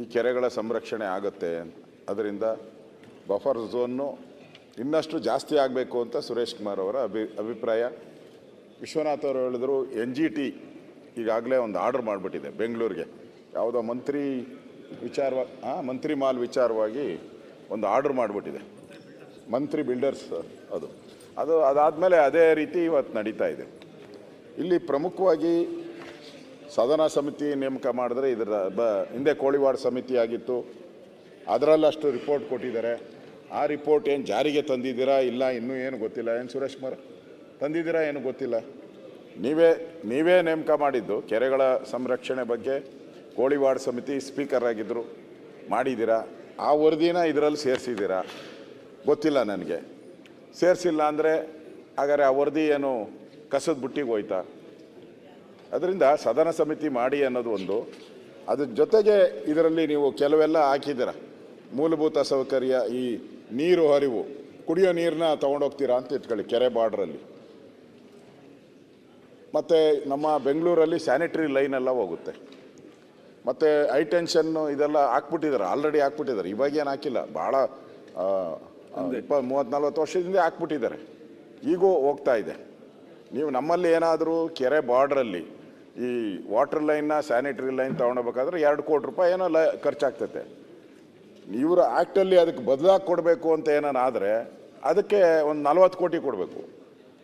ಈ ಕೆರೆಗಳ ಸಂರಕ್ಷಣೆ ಆಗುತ್ತೆ ಅದರಿಂದ ಬಫರ್ ಝೋನ್ನು ಇನ್ನಷ್ಟು ಜಾಸ್ತಿ ಆಗಬೇಕು ಅಂತ ಸುರೇಶ್ ಕುಮಾರ್ ಅವರ ಅಭಿ, ಅಭಿಪ್ರಾಯ. ವಿಶ್ವನಾಥ್ ಅವರು ಹೇಳಿದ್ರು, ಎನ್ ಜಿ ಟಿ ಈಗಾಗಲೇ ಒಂದು ಆರ್ಡರ್ ಮಾಡಿಬಿಟ್ಟಿದೆ ಬೆಂಗಳೂರಿಗೆ. ಯಾವುದೋ ಮಂತ್ರಿ ವಿಚಾರವಾಗಿ ಹಾಂ ಮಂತ್ರಿ ಮಾಲ್ ವಿಚಾರವಾಗಿ ಒಂದು ಆರ್ಡರ್ ಮಾಡಿಬಿಟ್ಟಿದೆ. ಮಂತ್ರಿ ಬಿಲ್ಡರ್ಸ್ ಅದು. ಅದು ಅದಾದಮೇಲೆ ಅದೇ ರೀತಿ ಇವತ್ತು ನಡೀತಾ ಇದೆ. ಇಲ್ಲಿ ಪ್ರಮುಖವಾಗಿ ಸದನ ಸಮಿತಿ ನೇಮಕ ಮಾಡಿದ್ರೆ ಇದರ ಬ, ಹಿಂದೆ ಕೋಳಿವಾಡ ಸಮಿತಿ ಆಗಿತ್ತು. ಅದರಲ್ಲಷ್ಟು ರಿಪೋರ್ಟ್ ಕೊಟ್ಟಿದ್ದಾರೆ. ಆ ರಿಪೋರ್ಟ್ ಏನು ಜಾರಿಗೆ ತಂದಿದ್ದೀರಾ ಇಲ್ಲ ಇನ್ನೂ ಏನು ಗೊತ್ತಿಲ್ಲ. ಏನು ಸುರೇಶ್ ಕುಮಾರ್? ತಂದಿದ್ದೀರಾ ಏನು ಗೊತ್ತಿಲ್ಲ. ನೀವೇ ನೀವೇ ನೇಮಕ ಮಾಡಿದ್ದು ಕೆರೆಗಳ ಸಂರಕ್ಷಣೆ ಬಗ್ಗೆ ಕೋಳಿವಾಡ ಸಮಿತಿ ಸ್ಪೀಕರ್ ಆಗಿದ್ದರು ಮಾಡಿದ್ದೀರಾ? ಆ ವರದಿನ ಇದರಲ್ಲಿ ಸೇರಿಸಿದ್ದೀರಾ? ಗೊತ್ತಿಲ್ಲ ನನಗೆ. ಸೇರಿಸಿಲ್ಲ ಅಂದರೆ, ಹಾಗಾದರೆ ಆ ವರದಿ ಏನು ಕಸದ ಬುಟ್ಟಿಗೆ ಹೋಯ್ತಾ? ಅದರಿಂದ ಸದನ ಸಮಿತಿ ಮಾಡಿ ಅನ್ನೋದು ಒಂದು. ಅದ್ರ ಜೊತೆಗೆ ಇದರಲ್ಲಿ ನೀವು ಕೆಲವೆಲ್ಲ ಹಾಕಿದ್ದೀರ. ಮೂಲಭೂತ ಸೌಕರ್ಯ ಈ ನೀರು ಹರಿವು ಕುಡಿಯೋ ನೀರನ್ನ ತೊಗೊಂಡೋಗ್ತೀರಾ ಅಂತ ಇಟ್ಕೊಳ್ಳಿ ಕೆರೆ ಬಾರ್ಡ್ರಲ್ಲಿ. ಮತ್ತು ನಮ್ಮ ಬೆಂಗಳೂರಲ್ಲಿ ಸ್ಯಾನಿಟರಿ ಲೈನ್ ಎಲ್ಲ ಹೋಗುತ್ತೆ. ಮತ್ತು ಹೈ ಟೆನ್ಷನ್ನು ಇದೆಲ್ಲ ಹಾಕ್ಬಿಟ್ಟಿದ್ದಾರೆ ಆಲ್ರೆಡಿ ಹಾಕ್ಬಿಟ್ಟಿದ್ದಾರೆ. ಇವಾಗ ಏನು ಹಾಕಿಲ್ಲ ಭಾಳ ಇಪ್ಪ ಮೂವತ್ತು ನಲ್ವತ್ತು ವರ್ಷದಿಂದ ಹಾಕ್ಬಿಟ್ಟಿದ್ದಾರೆ. ಈಗೂ ಹೋಗ್ತಾ ಇದೆ. ನೀವು ನಮ್ಮಲ್ಲಿ ಏನಾದರೂ ಕೆರೆ ಬಾರ್ಡ್ರಲ್ಲಿ ಈ ವಾಟರ್ ಲೈನ್ನ ಸ್ಯಾನಿಟರಿ ಲೈನ್ ತೊಗೊಂಡೋಗ್ಬೇಕಾದ್ರೆ ಎರಡು ಕೋಟಿ ರೂಪಾಯಿ ಏನೋ ಲ, ಖರ್ಚಾಗ್ತೈತೆ. ಇವರ ಆ್ಯಕ್ಟಲ್ಲಿ ಅದಕ್ಕೆ ಬದಲಾಗಿ ಕೊಡಬೇಕು ಅಂತ ಏನಾನ ಆದರೆ ಅದಕ್ಕೆ ಒಂದು ನಲ್ವತ್ತು ಕೋಟಿ ಕೊಡಬೇಕು.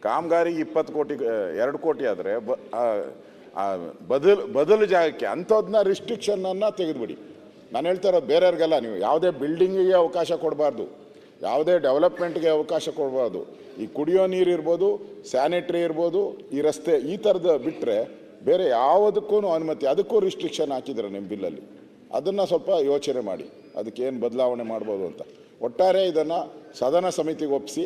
ಕಾಮಗಾರಿಗೆ ಇಪ್ಪತ್ತು ಕೋಟಿ ಎರಡು ಕೋಟಿ ಆದರೆ ಬ ಬದಲು ಬದಲು ಜಾಗಕ್ಕೆ ಅಂಥದ್ದನ್ನ ರಿಸ್ಟ್ರಿಕ್ಷನನ್ನು ತೆಗೆದುಬಿಡಿ. ನಾನು ಹೇಳ್ತಾ ಇರೋದು ಬೇರೆಯವ್ರಿಗೆಲ್ಲ ನೀವು ಯಾವುದೇ ಬಿಲ್ಡಿಂಗಿಗೆ ಅವಕಾಶ ಕೊಡಬಾರ್ದು. ಯಾವುದೇ ಡೆವಲಪ್ಮೆಂಟ್ಗೆ ಅವಕಾಶ ಕೊಡಬಾರ್ದು. ಈ ಕುಡಿಯೋ ನೀರು ಇರ್ಬೋದು ಸ್ಯಾನಿಟ್ರಿ ಇರ್ಬೋದು, ಈ ರಸ್ತೆ ಈ ಥರದ ಬಿಟ್ಟರೆ ಬೇರೆ ಯಾವುದಕ್ಕೂ ಅನುಮತಿ, ಅದಕ್ಕೂ ರಿಸ್ಟ್ರಿಕ್ಷನ್ ಹಾಕಿದ್ದಾರೆ ನಿಮ್ಮ ಬಿಲ್ಲಲ್ಲಿ ಅದನ್ನು ಸ್ವಲ್ಪ ಯೋಚನೆ ಮಾಡಿ, ಅದಕ್ಕೆ ಏನು ಬದಲಾವಣೆ ಮಾಡ್ಬೋದು ಅಂತ. ಒಟ್ಟಾರೆ ಇದನ್ನು ಸದನ ಸಮಿತಿಗೆ ಒಪ್ಪಿಸಿ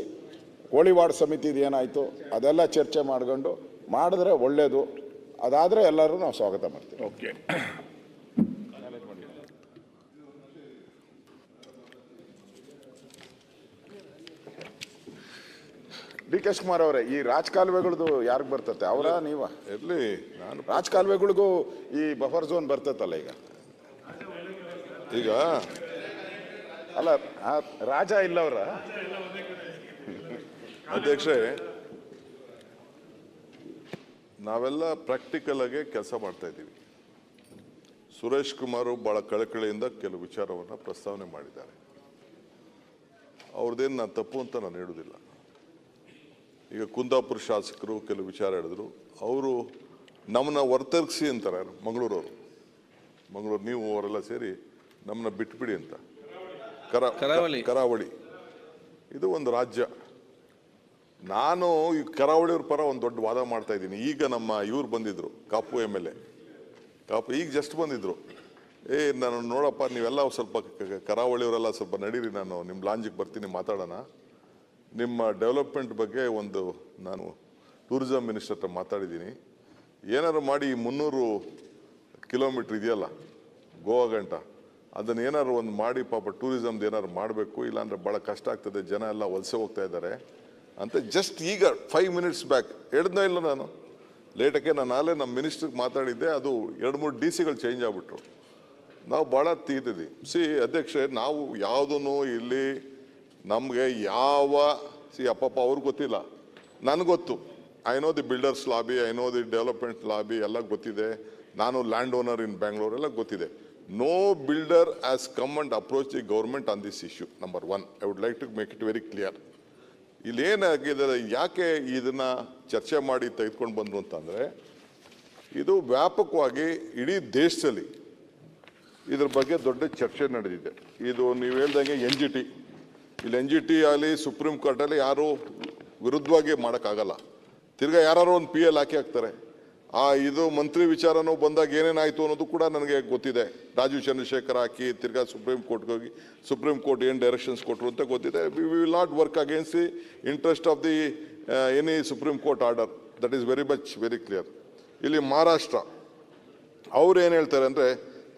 ಕೋಳಿವಾಡ ಸಮಿತಿದು ಏನಾಯಿತು, ಅದೆಲ್ಲ ಚರ್ಚೆ ಮಾಡ್ಕೊಂಡು, ಮಾಡಿದ್ರೆ ಒಳ್ಳೆಯದು ಅದಾದರೆ ಎಲ್ಲರೂ ನಾವು ಸ್ವಾಗತ ಮಾಡ್ತೀವಿ. ಓಕೆ ಡಿ ಕೆ ಶಿವಕುಮಾರ್ ಅವರೇ ಈ ರಾಜಕಾಲುವೆಗಳದ್ದು ಯಾರಿಗೆ ಬರ್ತತೆ? ಅವರ ನೀವ? ಇರಲಿ ನಾನು ರಾಜಕಾಲುವೆಗಳಿಗೂ ಈ ಬಫರ್ ಝೋನ್ ಬರ್ತೈತಲ್ಲ ಈಗ? ಈಗ? ಅಲ್ಲ ಆ ಇಲ್ಲ ಅವರ ಅಧ್ಯಕ್ಷೆ ನಾವೆಲ್ಲ ಪ್ರಾಕ್ಟಿಕಲ್ ಆಗಿ ಕೆಲಸ ಮಾಡ್ತಾ ಇದ್ದೀವಿ. ಸುರೇಶ್ ಕುಮಾರ್ ಬಹಳ ಕಳಕಳಿಯಿಂದ ಕೆಲವು ವಿಚಾರವನ್ನು ಪ್ರಸ್ತಾವನೆ ಮಾಡಿದ್ದಾರೆ. ಅವ್ರದ್ದೇನು ನಾನು ತಪ್ಪು ಅಂತ ನಾನು ಹೇಳುವುದಿಲ್ಲ ಈಗ ಕುಂದಾಪುರ ಶಾಸಕರು ಕೆಲವು ವಿಚಾರ ಹೇಳಿದ್ರು. ಅವರು ನಮ್ಮನ್ನ ವರ್ತರ್ಗಿಸಿ ಅಂತಾರೆ? ಮಂಗಳೂರವರು. ಮಂಗಳೂರು ನೀವು ಅವರೆಲ್ಲ ಸೇರಿ ನಮ್ಮನ್ನ ಬಿಟ್ಬಿಡಿ ಅಂತ. ಕರ ಕರಾವಳಿ. ಕರಾವಳಿ. ಇದು ಒಂದು ರಾಜ್ಯ. ನಾನು ಈ ಕರಾವಳಿಯವ್ರ ಪರ ಒಂದು ದೊಡ್ಡ ವಾದ ಮಾಡ್ತಾ ಇದ್ದೀನಿ. ಈಗ ನಮ್ಮ ಇವ್ರು ಬಂದಿದ್ರು Kapu M L A. Kapu ಈಗ ಜಸ್ಟ್ ಬಂದಿದ್ರು. ಏ ನಾನು ನೋಡಪ್ಪ ನೀವೆಲ್ಲ ಸ್ವಲ್ಪ ಕರಾವಳಿಯವರೆಲ್ಲ ಸ್ವಲ್ಪ ನಡೀರಿ ನಾನು ನಿಮ್ಮ ಲಾಂಜಿಗೆ ಬರ್ತೀನಿ ಮಾತಾಡೋಣ. ನಿಮ್ಮ ಡೆವಲಪ್ಮೆಂಟ್ ಬಗ್ಗೆ ಒಂದು ನಾನು ಟೂರಿಸಂ ಮಿನಿಸ್ಟರ್ ಹತ್ರ ಮಾತಾಡಿದ್ದೀನಿ. ಏನಾರು ಮಾಡಿ ಮುನ್ನೂರು ಕಿಲೋಮೀಟ್ರ್ ಇದೆಯಲ್ಲ, ಗೋವಾ ಗಂಟ, ಅದನ್ನ ಏನಾದ್ರು ಒಂದು ಮಾಡಿ ಪಾಪ ಟೂರಿಸಮ್ದು ಏನಾದ್ರು ಮಾಡಬೇಕು, ಇಲ್ಲಾಂದರೆ ಭಾಳ ಕಷ್ಟ ಆಗ್ತದೆ, ಜನ ಎಲ್ಲ ವಲಸೆ ಹೋಗ್ತಾ ಇದ್ದಾರೆ ಅಂತ ಜಸ್ಟ್ ಈಗ ಫೈವ್ ಮಿನಿಟ್ಸ್ ಬ್ಯಾಕ್ ಎಡ್ದೋ ಇಲ್ಲ ನಾನು? ಲೇಟಕ್ಕೆ ನಾನು ಆಲೇ ನಮ್ಮ ಮಿನಿಸ್ಟ್ರಿಗೆ ಮಾತಾಡಿದ್ದೆ, ಅದು ಎರಡು ಮೂರು ಡಿ ಸಿಗಳು ಚೇಂಜ್ ಆಗ್ಬಿಟ್ರು. ನಾವು ಭಾಳ ತೀತಿದ್ವಿ ಸಿ ಅಧ್ಯಕ್ಷೆ ನಾವು ಯಾವುದನ್ನು ಇಲ್ಲಿ ನಮಗೆ ಯಾವ, ಸಿ, ಅಪ್ಪಪ್ಪ ಅವ್ರಿಗೆ ಗೊತ್ತಿಲ್ಲ. ನನಗೆ ಗೊತ್ತು. I know the builders lobby I know the development lobby ಎಲ್ಲ ಗೊತ್ತಿದೆ. ನಾನು ಲ್ಯಾಂಡ್ ಓನರ್ ಇನ್ ಬ್ಯಾಂಗ್ಳೂರ್ ಎಲ್ಲ ಗೊತ್ತಿದೆ. No builder has come and approach the government on this issue number one I would like to make it very clear ಇಲ್ಲಿ ಏನಾಗಿದೆ, ಯಾಕೆ ಇದನ್ನು ಚರ್ಚೆ ಮಾಡಿ ತೆಗೆದುಕೊಂಡು ಬಂದರು ಅಂತಂದರೆ, ಇದು ವ್ಯಾಪಕವಾಗಿ ಇಡೀ ದೇಶದಲ್ಲಿ ಇದ್ರ ಬಗ್ಗೆ ದೊಡ್ಡ ಚರ್ಚೆ ನಡೆದಿದೆ. ಇದು ನೀವು ಹೇಳ್ದಂಗೆ ಎನ್ ಜಿ ಟಿ ಇಲ್ಲಿ ಎನ್ ಜಿ ಟಿ ಆಗಲಿ ಸುಪ್ರೀಂ ಕೋರ್ಟಲ್ಲಿ ಯಾರು ವಿರುದ್ಧವಾಗಿ ಮಾಡೋಕ್ಕಾಗಲ್ಲ. ತಿರ್ಗಾ ಯಾರು ಒಂದು ಪಿ ಎಲ್ ಹಾಕಿ ಹಾಕ್ತಾರೆ. ಆ, ಇದು ಮಂತ್ರಿ ವಿಚಾರನೂ ಬಂದಾಗ ಏನೇನಾಯಿತು ಅನ್ನೋದು ಕೂಡ ನನಗೆ ಗೊತ್ತಿದೆ. ರಾಜೀವ್ ಚಂದ್ರಶೇಖರ್ ಹಾಕಿ, ತಿರ್ಗಾ ಸುಪ್ರೀಂ ಕೋರ್ಟ್ಗೆ ಹೋಗಿ ಸುಪ್ರೀಂ ಕೋರ್ಟ್ ಏನು ಡೈರೆಕ್ಷನ್ಸ್ ಕೊಟ್ಟರು ಅಂತ ಗೊತ್ತಿದೆ. We will not work against the interest of the any supreme court order that is very much very clear ಇಲ್ಲಿ ಮಹಾರಾಷ್ಟ್ರ ಅವ್ರು ಏನು ಹೇಳ್ತಾರೆ ಅಂದರೆ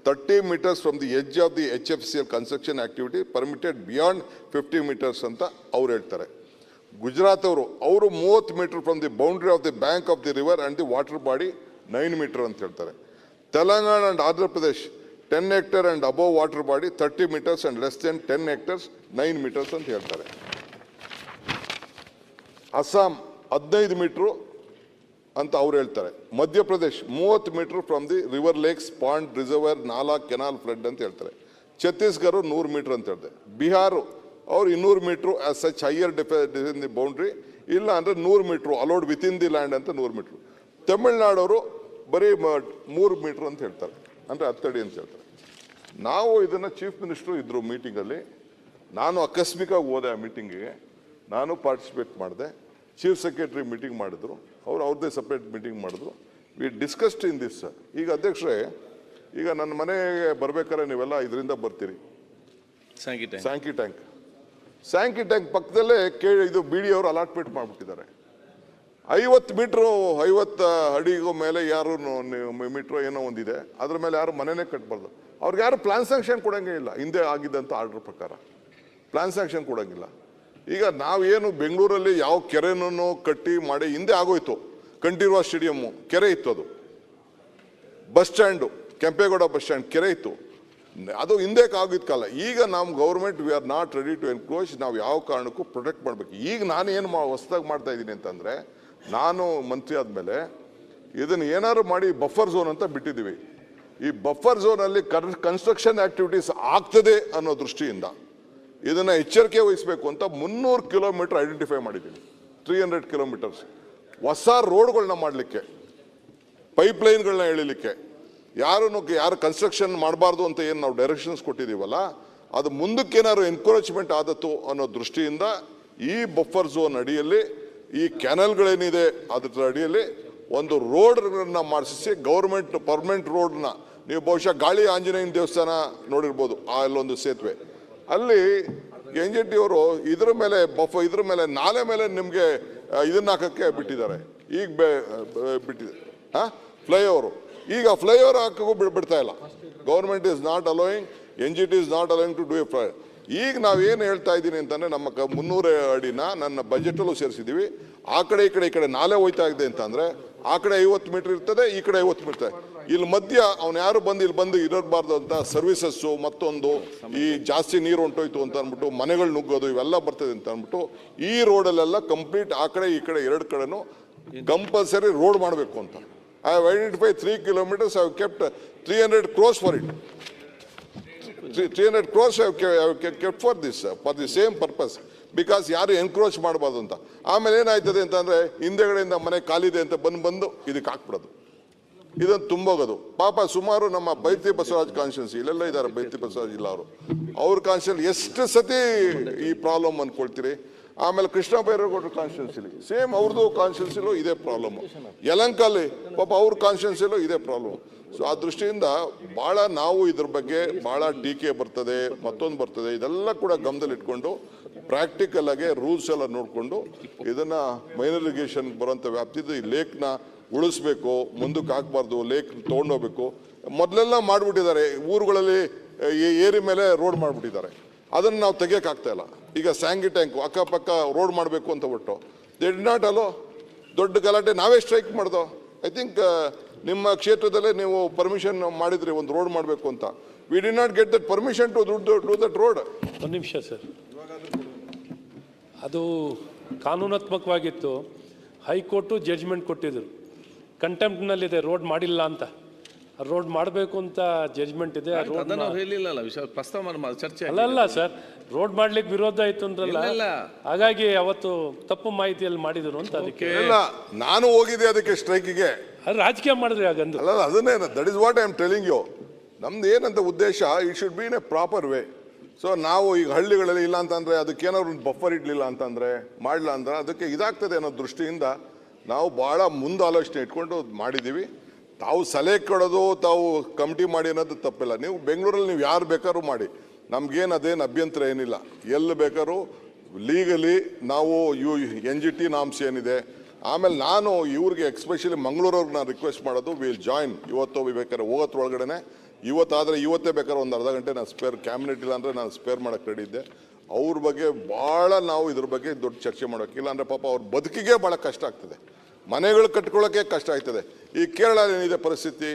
thirty metres from the edge of the H F C L construction activity permitted beyond fifty metres ಅಂತ ಅವ್ರು ಹೇಳ್ತಾರೆ. ಗುಜರಾತ್ ಅವರು ಅವರು ಮೂವತ್ತು metre from the boundary of the bank of the river and the water body nine metre ಅಂತ ಹೇಳ್ತಾರೆ. Telangana and Andhra Pradesh ten hectare and above water body thirty metres and less than ten hectares nine metres ಅಂತ ಹೇಳ್ತಾರೆ. ಅಸ್ಸಾಂ ಹದಿನೈದು metre ಅಂತ ಅವ್ರು ಹೇಳ್ತಾರೆ. ಮಧ್ಯಪ್ರದೇಶ್, ಮೂವತ್ತು metre from the river lakes pond reservoir nala canal flood ಅಂತ ಹೇಳ್ತಾರೆ. ಛತ್ತೀಸ್ಗಢ ನೂರು ಮೀಟರ್ ಅಂತ ಹೇಳ್ತಾರೆ ಬಿಹಾರ ಅವ್ರು ಇನ್ನೂರು metre as such higher defend the boundary ಇಲ್ಲ ಅಂದರೆ ನೂರು metre allowed within the land ಅಂತ ನೂರು ಮೀಟ್ರು ತಮಿಳ್ನಾಡವರು ಬರೀ ಮೂರು ಮೀಟ್ರ್ ಅಂತ ಹೇಳ್ತಾರೆ. ಅಂದರೆ ಹತ್ತಡಿ ಅಂತ ಹೇಳ್ತಾರೆ. ನಾವು ಇದನ್ನು ಚೀಫ್ ಮಿನಿಸ್ಟ್ರು ಇದ್ರು ಮೀಟಿಂಗಲ್ಲಿ ನಾನು ಆಕಸ್ಮಿಕವಾಗಿ ಹೋದೆ ಆ ಮೀಟಿಂಗಿಗೆ ನಾನು ಪಾರ್ಟಿಸಿಪೇಟ್ ಮಾಡಿದೆ. ಚೀಫ್ ಸೆಕ್ರೆಟರಿ ಮೀಟಿಂಗ್ ಮಾಡಿದ್ರು. ಅವ್ರು ಅವ್ರದ್ದೇ ಸಪ್ರೇಟ್ ಮೀಟಿಂಗ್ ಮಾಡಿದ್ರು. ವಿ ಡಿಸ್ಕಸ್ಡ್ ಇನ್ ದಿಸ್ ಈಗ ಅಧ್ಯಕ್ಷರೇ ಈಗ ನನ್ನ ಮನೆಗೆ ಬರ್ಬೇಕಾದ್ರೆ ನೀವೆಲ್ಲ ಇದರಿಂದ ಬರ್ತೀರಿ. Sankey tank Sankey tank Sankey tank ಪಕ್ಕದಲ್ಲೇ ಕೇ ಇದು ಬಿ ಡಿ ಅವರು ಅಲಾಟ್ಮೆಂಟ್ ಮಾಡಿಬಿಟ್ಟಿದ್ದಾರೆ. ಐವತ್ತು ಮೀಟ್ರು ಐವತ್ತು ಅಡಿಗೂ ಮೇಲೆ ಯಾರು ಮೀಟ್ರು ಏನೋ ಒಂದಿದೆ ಅದ್ರ ಮೇಲೆ ಯಾರು ಮನೆನೇ ಕಟ್ಬಾರ್ದು. ಅವ್ರಿಗೆ ಯಾರು ಪ್ಲಾನ್ ಸ್ಯಾಂಕ್ಷನ್ ಕೊಡೋಂಗೇ ಇಲ್ಲ. ಹಿಂದೆ ಆಗಿದ್ದಂಥ ಆರ್ಡರ್ ಪ್ರಕಾರ. ಪ್ಲಾನ್ ಸ್ಯಾಂಕ್ಷನ್ ಕೊಡಂಗಿಲ್ಲ. ಈಗ ನಾವೇನು ಬೆಂಗಳೂರಲ್ಲಿ ಯಾವ ಕೆರೆನೂ ಕಟ್ಟಿ ಮಾಡಿ ಹಿಂದೆ ಆಗೋಯ್ತು. ಕಂಠೀರವ ಸ್ಟೇಡಿಯಮ್ಮು, ಕೆರೆ ಇತ್ತು ಅದು. Bus stand, Kempegowda bus stand, ಕೆರೆ ಇತ್ತು. ಅದು ಹಿಂದೆ ಆಗಿದ್ದ ಕಾಲ. ಈಗ ನಮ್ಮ government, we are not ready to encroach, ನಾವು ಯಾವ ಕಾರಣಕ್ಕೂ ಪ್ರೊಟೆಕ್ಟ್ ಮಾಡಬೇಕು. ಈಗ ನಾನು ಏನು ಮಾ, ಹೊಸ್ದಾಗಿ ಮಾಡ್ತಾ ಇದ್ದೀನಿ ಅಂತಂದರೆ, ನಾನು ಮಂತ್ರಿ ಆದಮೇಲೆ ಇದನ್ನು ಏನಾದ್ರು ಮಾಡಿ ಬಫರ್ ಝೋನ್ ಅಂತ ಬಿಟ್ಟಿದ್ದೀವಿ. ಈ ಬಫರ್ ಝೋನಲ್ಲಿ ಕನ್ಸ್ಟ್ರಕ್ಷನ್ ಆಕ್ಟಿವಿಟೀಸ್ ಆಗ್ತದೆ ಅನ್ನೋ ದೃಷ್ಟಿಯಿಂದ ಇದನ್ನ ಎಚ್ಚರಿಕೆ ವಹಿಸಬೇಕು ಅಂತ ಮುನ್ನೂರು ಕಿಲೋಮೀಟರ್ ಐಡೆಂಟಿಫೈ ಮಾಡಿದ್ದೀನಿ. ತ್ರೀ ಹಂಡ್ರೆಡ್ ಕಿಲೋಮೀಟರ್ಸ್ ಹೊಸ ರೋಡ್ಗಳನ್ನ ಮಾಡಲಿಕ್ಕೆ ಪೈಪ್ ಲೈನ್ಗಳನ್ನ ಎಳಿಲಿಕ್ಕೆ. ಯಾರನ್ನು ಯಾರು ಕನ್ಸ್ಟ್ರಕ್ಷನ್ ಮಾಡಬಾರ್ದು ಅಂತ ಏನು ನಾವು ಡೈರೆಕ್ಷನ್ಸ್ ಕೊಟ್ಟಿದ್ದೀವಲ್ಲ, ಅದು ಮುಂದಕ್ಕೇನಾದ್ರು ಎನ್ಕರೇಜ್ಮೆಂಟ್ ಆದತ್ತು ಅನ್ನೋ ದೃಷ್ಟಿಯಿಂದ ಈ ಬಫರ್ ಝೋನ್ ಅಡಿಯಲ್ಲಿ, ಈ ಕ್ಯಾನಲ್ಗಳೇನಿದೆ ಅದರ ಅಡಿಯಲ್ಲಿ ಒಂದು ರೋಡ್ಗಳನ್ನ ಮಾಡಿಸಿ ಗೌರ್ಮೆಂಟ್ ಪರ್ಮನೆಂಟ್ ರೋಡ್ನ ನೀವು ಬಹುಶಃ ಗಾಳಿ ಆಂಜನೇಯನ ದೇವಸ್ಥಾನ ನೋಡಿರ್ಬೋದು, ಆ ಅಲ್ಲೊಂದು ಸೇತುವೆ. ಅಲ್ಲಿ ಎನ್ ಜೆ ಟಿ ಅವರು ಇದ್ರ ಮೇಲೆ ಬಫ ಇದ್ರ ಮೇಲೆ, ನಾಲೆ ಮೇಲೆ ನಿಮಗೆ ಇದನ್ನ ಹಾಕಕ್ಕೆ ಬಿಟ್ಟಿದ್ದಾರೆ. ಈಗ ಬಿಟ್ಟಿದೆ. ಹಾ ಫ್ಲೈಓವರು. ಈಗ ಫ್ಲೈಓವರ್ ಹಾಕಕ್ಕೂ ಬಿಡ್, ಬಿಡ್ತಾ ಇಲ್ಲ. Government is not allowing, N G T is not allowing to do a fly ಈಗ ನಾವೇನು ಹೇಳ್ತಾ ಇದ್ದೀನಿ ಅಂತಂದರೆ, ನಮ್ಮ ಕ, ಮುನ್ನೂರ ಅಡಿನ ನನ್ನ ಬಜೆಟಲ್ಲೂ ಸೇರಿಸಿದ್ದೀವಿ ಆ ಕಡೆ, ಈ ಕಡೆ ಈ ಕಡೆ ನಾಲೆ ಹೋಯ್ತಾ ಇದೆ ಅಂತಂದ್ರೆ ಆ ಕಡೆ ಐವತ್ತು ಮೀಟರ್ ಇರ್ತದೆ, ಈ ಕಡೆ ಐವತ್ತು ಮೀಟರ್ ಇಲ್ಲಿ ಮಧ್ಯ ಅವ್ನು ಯಾರು ಬಂದು ಇಲ್ಲಿ ಬಂದು ಇರಬಾರ್ದು ಅಂತ ಸರ್ವಿಸಸ್ಸು ಮತ್ತೊಂದು ಈ ಜಾಸ್ತಿ ನೀರು ಹೊಂಟೋಯ್ತು ಅಂತ ಅಂದ್ಬಿಟ್ಟು ಮನೆಗಳು ನುಗ್ಗೋದು ಇವೆಲ್ಲ ಬರ್ತದೆ ಅಂತ ಅಂದ್ಬಿಟ್ಟು ಈ ರೋಡಲ್ಲೆಲ್ಲ ಕಂಪ್ಲೀಟ್ ಆ ಕಡೆ ಈ ಕಡೆ ಎರಡು ಕಡೆನೂ ಕಂಪಲ್ಸರಿ ರೋಡ್ ಮಾಡಬೇಕು ಅಂತ. I have identify three kilometres I kept three hundred crores for it three hundred crores kept for this for the same purpose because ಯಾರು ಎನ್ಕ್ರೋಚ್ ಮಾಡಬಾರ್ದು ಅಂತ. ಆಮೇಲೆ ಏನಾಯ್ತದೆ ಅಂತಂದರೆ ಹಿಂದೆಗಡೆಯಿಂದ ಮನೆ ಖಾಲಿದೆ ಅಂತ ಬಂದು ಬಂದು ಇದಕ್ಕೆ ಹಾಕ್ಬಿಡೋದು. ಇದನ್ನು ತುಂಬೋಗೋದು. ಪಾಪ ಸುಮಾರು ನಮ್ಮ ಬೈತಿ ಬಸವರಾಜ್ ಕಾನ್ಸ್ಟಿಟ್ಯೂನ್ಸಿ ಇಲ್ಲೆಲ್ಲ ಇದ್ದಾರೆ ಬೈತಿ ಬಸವರಾಜ್ ಇಲ್ಲ ಅವರು. ಅವ್ರ ಕಾನ್ಸ್ಟಿಟ್ಯೂನ್ಸಿ ಎಷ್ಟು ಸತಿ ಈ ಪ್ರಾಬ್ಲಮ್ ಅಂದ್ಕೊಳ್ತೀರಿ ಆಮೇಲೆ ಕೃಷ್ಣ ಬೈರೇಗೌಡರ ಕಾನ್ಸ್ಟಿಟ್ಯೂನ್ಸಿಲಿ ಸೇಮ್ ಅವ್ರದ್ದು ಕಾನ್ಸ್ಟಿಟ್ಯೂನ್ಸಿಲೂ ಇದೇ ಪ್ರಾಬ್ಲಮ್ ಯಲಂಕಲ್ಲಿ ಪಾಪ ಅವ್ರ ಕಾನ್ಸ್ಟಿಟ್ಯೂನ್ಸಿಲೂ ಇದೇ ಪ್ರಾಬ್ಲಮ್ ಸೊ ಆ ದೃಷ್ಟಿಯಿಂದ ಭಾಳ ನಾವು ಇದ್ರ ಬಗ್ಗೆ ಭಾಳ ಟೀಕೆ ಬರ್ತದೆ, ಮತ್ತೊಂದು ಬರ್ತದೆ, ಇದೆಲ್ಲ ಕೂಡ ಗಮನದಲ್ಲಿ ಇಟ್ಕೊಂಡು ಪ್ರಾಕ್ಟಿಕಲ್ ಆಗಿ ರೂಲ್ಸ್ ಎಲ್ಲ ನೋಡಿಕೊಂಡು ಇದನ್ನ ಮೈನರಿಗೇಷನ್ ಇರಿಗೇಷನ್ ಬರೋಂಥ ವ್ಯಾಪ್ತಿದು ಈ ಲೇಕ್ನ ಉಳಿಸ್ಬೇಕು, ಮುಂದಕ್ಕೆ ಹಾಕ್ಬಾರ್ದು ಲೇಕ್ ತೊಗೊಂಡೋಗ್ಬೇಕು. ಮೊದಲೆಲ್ಲ ಮಾಡಿಬಿಟ್ಟಿದ್ದಾರೆ. ಊರುಗಳಲ್ಲಿ ಏರಿ ಮೇಲೆ ರೋಡ್ ಮಾಡಿಬಿಟ್ಟಿದ್ದಾರೆ. ಅದನ್ನು ನಾವು ತೆಗಿಯೋಕ್ಕಾಗ್ತಾ ಇಲ್ಲ. ಈಗ ಸ್ಯಾಂಗಿ ಟ್ಯಾಂಕ್ ಅಕ್ಕಪಕ್ಕ ರೋಡ್ ಮಾಡಬೇಕು ಅಂತ ಬಿಟ್ಟು ದೇ ಡಿ ನಾಟ್ ಅಲೋ ದೊಡ್ಡ ಗಲಾಟೆ. ನಾವೇ ಸ್ಟ್ರೈಕ್ ಮಾಡ್ದೋ. ಐ ಥಿಂಕ್ ನಿಮ್ಮ ಕ್ಷೇತ್ರದಲ್ಲೇ ನೀವು ಪರ್ಮಿಷನ್ ಮಾಡಿದ್ರಿ, ಒಂದು ರೋಡ್ ಮಾಡಬೇಕು ಅಂತ. We did not get that permission to do that road ಒಂದು ನಿಮಿಷ ಸರ್ ಅದು ಕಾನೂನಾತ್ಮಕವಾಗಿತ್ತು. ಹೈಕೋರ್ಟು ಜಡ್ಜ್ಮೆಂಟ್ ಕೊಟ್ಟಿದ್ರು. ಕಂಟೆಂಪ್ಟ್ನಲ್ಲಿದೆ ರೋಡ್ ಮಾಡಿಲ್ಲ ಅಂತ. ರೋಡ್ ಮಾಡಬೇಕು ಅಂತ ಜಡ್ಜ್ಮೆಂಟ್ ಇದೆ ರೋಡ್ ವಿಷಯ ಪ್ರಸ್ತಾವ ಚರ್ಚೆ ಅಲ್ಲ ಅಲ್ಲ ಸರ್ ರೋಡ್ ಮಾಡ್ಲಿಕ್ಕೆ ವಿರೋಧ ಆಯ್ತು ಅಂದ್ರಲ್ಲ. ಹಾಗಾಗಿ ಅವತ್ತು ತಪ್ಪು ಮಾಹಿತಿಯಲ್ಲಿ ಮಾಡಿದ್ರು ಅಂತ ಅದಕ್ಕೆ. ಇಲ್ಲ ನಾನು ಹೋಗಿದ್ದೆ ಅದಕ್ಕೆ ಸ್ಟ್ರೈಕಿಗೆ. ಅದು ರಾಜಕೀಯ ಮಾಡಿದ್ರೆ ಹಾಗಂದ್ರೆ ಅಲ್ಲ ಅದನ್ನೇ that is what I am telling you ನಮ್ದು ಏನಂತ ಉದ್ದೇಶ it should be in a proper way so ನಾವು ಈಗ ಹಳ್ಳಿಗಳಲ್ಲಿ ಇಲ್ಲ ಅಂತಂದ್ರೆ ಅದಕ್ಕೆ ಏನಾದ್ರು ಒಂದು ಬಫರ್ ಇಡ್ಲಿಲ್ಲ ಅಂತಂದರೆ ಮಾಡಲ್ಲ ಅಂದ್ರೆ ಅದಕ್ಕೆ ಇದಾಗ್ತದೆ ಅನ್ನೋ ದೃಷ್ಟಿಯಿಂದ ನಾವು ಬಹಳ ಮುಂದೆ ಆಲೋಚನೆ ಇಟ್ಕೊಂಡು ಮಾಡಿದ್ದೀವಿ. ತಾವು ಸಲಹೆ ಕೊಡೋದು, ತಾವು ಕಮಿಟಿ ಮಾಡಿ ಅನ್ನೋದು ತಪ್ಪಿಲ್ಲ. ನೀವು ಬೆಂಗಳೂರಲ್ಲಿ ನೀವು ಯಾರು ಬೇಕಾದ್ರೂ ಮಾಡಿ. ನಮ್ಗೇನು ಅದೇನು ಅಭ್ಯಂತರ ಏನಿಲ್ಲ. ಎಲ್ಲಿ ಬೇಕಾದ್ರೂ ಲೀಗಲಿ ನಾವು you, N G T norms ಏನಿದೆ. ಆಮೇಲೆ ನಾನು ಇವ್ರಿಗೆ ಎಕ್ಸ್ಪೆಷಲಿ ಮಂಗಳೂರವ್ರಿಗೆ ನಾನು ರಿಕ್ವೆಸ್ಟ್ ಮಾಡೋದು ವಿಲ್ ಜಾಯಿನ್ ಇವತ್ತು ಬೇಕಾದ್ರೆ ಹೋಗೋತ್ರ ಒಳಗಡೆನೆ ಇವತ್ತಾದರೆ ಇವತ್ತೇ ಬೇಕಾದ್ರೆ ಒಂದು ಅರ್ಧ ಗಂಟೆ ನಾನು ಸ್ಪೇರ್ ಕ್ಯಾಬಿನೆಟ್ ಇಲ್ಲ ಅಂದರೆ ನಾನು ಸ್ಪೇರ್ ಮಾಡೋಕ್ಕೆ ರೆಡಿ ಇದ್ದೆ. ಅವ್ರ ಬಗ್ಗೆ ಭಾಳ ನಾವು ಇದ್ರ ಬಗ್ಗೆ ದೊಡ್ಡ ಚರ್ಚೆ ಮಾಡೋಕೆ. ಇಲ್ಲ ಅಂದರೆ ಪಾಪ ಅವ್ರ ಬದುಕಿಗೆ ಭಾಳ ಕಷ್ಟ ಆಗ್ತದೆ. ಮನೆಗಳು ಕಟ್ಕೊಳ್ಳೋಕ್ಕೆ ಕಷ್ಟ ಆಗ್ತದೆ. ಈ ಕೇರಳ ಏನಿದೆ ಪರಿಸ್ಥಿತಿ?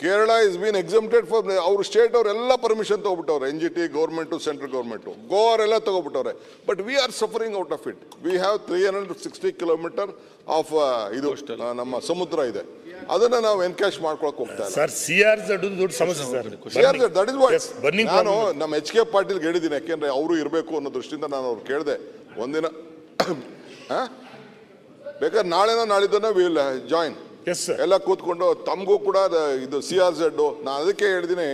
Kerala is been exempted for ಅವ್ರ ಸ್ಟೇಟ್ ಅವರೆಲ್ಲ permission ತೊಗೊಬಿಟ್ಟವ್ರೆ. N G T government central government GO ಅವರೆಲ್ಲ ತೊಗೊಬಿಟ್ಟವ್ರೆ. But we are suffering out of it we have three hundred sixty kilometre of ಇದು ನಮ್ಮ ಸಮುದ್ರ ಇದೆ. ಅದನ್ನ ನಾವು ಎನ್ಕ್ಯಾಶ್ ಮಾಡ್ಕೊಳಕ್ ಹೋಗ್ತಾ ಇಲ್ಲ. ಸರ್ ಸಿ ಆರ್ ದೊಡ್ಡ ಸಮಸ್ಯೆ sir that is what Yes, burning ನಾನು ನಮ್ಮ ಎಚ್ ಕೆ ಪಾಟೀಲ್ಗೆ ಹೇಳಿದ್ದೀನಿ ಯಾಕೆಂದ್ರೆ ಅವರು ಇರಬೇಕು ಅನ್ನೋ ದೃಷ್ಟಿಯಿಂದ ನಾನು ಅವ್ರು ಕೇಳಿದೆ. ಒಂದಿನ ಆ? ಬೇಕಾದ್ರೆ ನಾಳೆನೋ ನಾಳಿದ್ದನ್ನ ವಿಲ್ ಜಾಯಿನ್ ಎಸ್. ಎಲ್ಲ ಕೂತ್ಕೊಂಡು ತಮಗೂ ಕೂಡ ಅದ- ಇದು ಸಿ ಆರ್ ಝೆಡ್ ನಾನು ಅದಕ್ಕೆ ಹೇಳಿದ್ದೀನಿ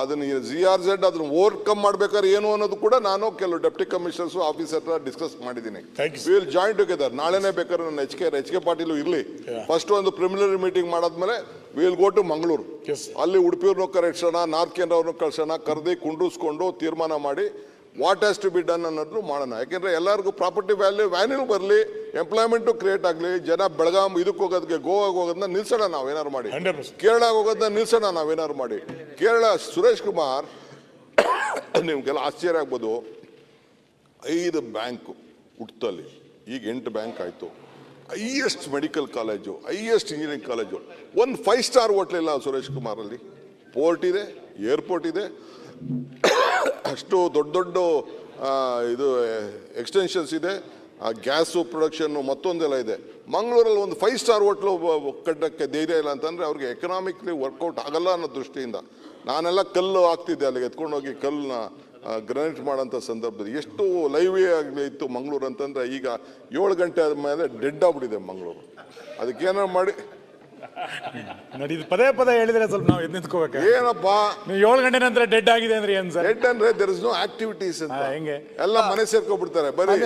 ಅದನ್ನ ಜಿ ಆರ್ ಝೆಡ್ ಅದನ್ನು ಓವರ್ಕಮ್ ಮಾಡ್ಬೇಕಾದ್ರೆ ಏನು ಅನ್ನೋದು ಕೂಡ ನಾನು ಕೆಲವು ಡೆಪ್ಟಿ ಕಮಿಷನರ್ಸ್ ಆಫೀಸರ್ ಹತ್ರ ಡಿಸ್ಕಸ್ ಮಾಡಿದ್ದೀನಿ. ವಿಲ್ ಜಾಯಿನ್ ಟುಗೆದರ್ ನಾಳೆನೇ ಬೇಕಾದ್ರೆ ನನ್ನ H K H K Patil ಇರಲಿ. ಫಸ್ಟ್ ಒಂದು ಪ್ರಿಮಿನರಿ ಮೀಟಿಂಗ್ ಮಾಡಾದ್ಮೇಲೆ ವಿಲ್ ಗೋ ಟು ಮಂಗಳೂರು. ಅಲ್ಲಿ ಉಡುಪಿಯವ್ರನ್ನೂ ಕರೆಸೋಣ ನಾರ್ತ್ ಕೇಂದ್ರವ್ರನ್ನೂ ಕಳ್ಸೋಣ ಕರೆದಿ ಕುಂಡ್ರಿಸ್ಕೊಂಡು ತೀರ್ಮಾನ ಮಾಡಿ what has to be done ಅನ್ನೋದು ಮಾಡೋಣ. ಯಾಕೆಂದರೆ ಎಲ್ಲರಿಗೂ ಪ್ರಾಪರ್ಟಿ ವ್ಯಾಲ್ಯೂ ವ್ಯಾಲ್ಯೂ ಬರಲಿ ಎಂಪ್ಲಾಯ್ಮೆಂಟು ಕ್ರಿಯೇಟ್ ಆಗಲಿ ಜನ ಬೆಳಗಾಂ ಇದಕ್ಕೆ ಹೋಗೋದಕ್ಕೆ ಗೋವಾಗ ಹೋಗೋದನ್ನ ನಿಲ್ಸೋಣ ನಾವು ಏನಾರು ಮಾಡಿ. 100%. ಕೇರಳಗೆ ಹೋಗೋದನ್ನ ನಿಲ್ಸೋಣ ನಾವೇನಾರು ಮಾಡಿ. ಕೇರಳ ಸುರೇಶ್ ಕುಮಾರ್ ನಿಮಗೆಲ್ಲ ಆಶ್ಚರ್ಯ ಆಗ್ಬೋದು. ಐದು ಬ್ಯಾಂಕು ಹುಟ್ಟಲ್ಲಿ ಈಗ ಎಂಟು ಬ್ಯಾಂಕ್ ಆಯಿತು. Highest medical college highest engineering college. ಒಂದು ಫೈವ್ ಸ್ಟಾರ್ ಹೋಟ್ಲಿಲ್ಲ ಸುರೇಶ್ ಕುಮಾರಲ್ಲಿ. ಪೋರ್ಟ್ ಇದೆ ಏರ್ಪೋರ್ಟ್ ಇದೆ. ಅಷ್ಟು ದೊಡ್ಡ ದೊಡ್ಡ ಇದು ಎಕ್ಸ್ಟೆನ್ಷನ್ಸ್ ಇದೆ. ಆ ಗ್ಯಾಸು ಪ್ರೊಡಕ್ಷನ್ನು ಮತ್ತೊಂದೆಲ್ಲ ಇದೆ. ಮಂಗಳೂರಲ್ಲಿ ಒಂದು ಫೈವ್ ಸ್ಟಾರ್ ಹೋಟ್ಲು ಕಟ್ಟೋಕ್ಕೆ ಧೈರ್ಯ ಇಲ್ಲ ಅಂತಂದರೆ ಅವ್ರಿಗೆ ಎಕನಾಮಿಕ್ಲಿ ವರ್ಕೌಟ್ ಆಗಲ್ಲ ಅನ್ನೋ ದೃಷ್ಟಿಯಿಂದ ನಾನೆಲ್ಲ ಕಲ್ಲು ಆಗ್ತಿದ್ದೆ ಅಲ್ಲಿಗೆ, ಎತ್ಕೊಂಡೋಗಿ ಕಲ್ಲನ್ನ ಗ್ರನೇಟ್ ಮಾಡೋಂಥ ಸಂದರ್ಭದಲ್ಲಿ. ಎಷ್ಟು ಲೈವೇ ಆಗಲಿ ಇತ್ತು ಮಂಗಳೂರು ಅಂತಂದರೆ ಈಗ ಏಳು ಗಂಟೆ ಆದಮೇಲೆ ಡೆಡ್ ಆಗ್ಬಿಟ್ಟಿದೆ ಮಂಗಳೂರು. ಅದಕ್ಕೇನೋ ಮಾಡಿ ನಡೀದು ಪದೇ ಪದೇ ಹೇಳಿದ್ರೆ ಸ್ವಲ್ಪ ನಾವು ಎದ್ದು ನಿಂತ್ಕೋಬೇಕು. ಏನಪ್ಪ? ನೀವು ಏಳು ಗಂಟೆ ನಂತರ ಡೆಡ್ ಆಗಿದೆ ಅಂದ್ರೆ ಏನ್ ಸರ್? ಡೆಡ್ ಅಂದ್ರೆ ದೇರ್ ಇಸ್ ನೋ ಆಕ್ಟಿವಿಟೀಸ್ ಅಂತ. ಹೆಂಗೆ? ಎಲ್ಲ ಮನೆ ಸೇರ್ಕೊಬಿಡ್ತಾರೆ ಬರೀ.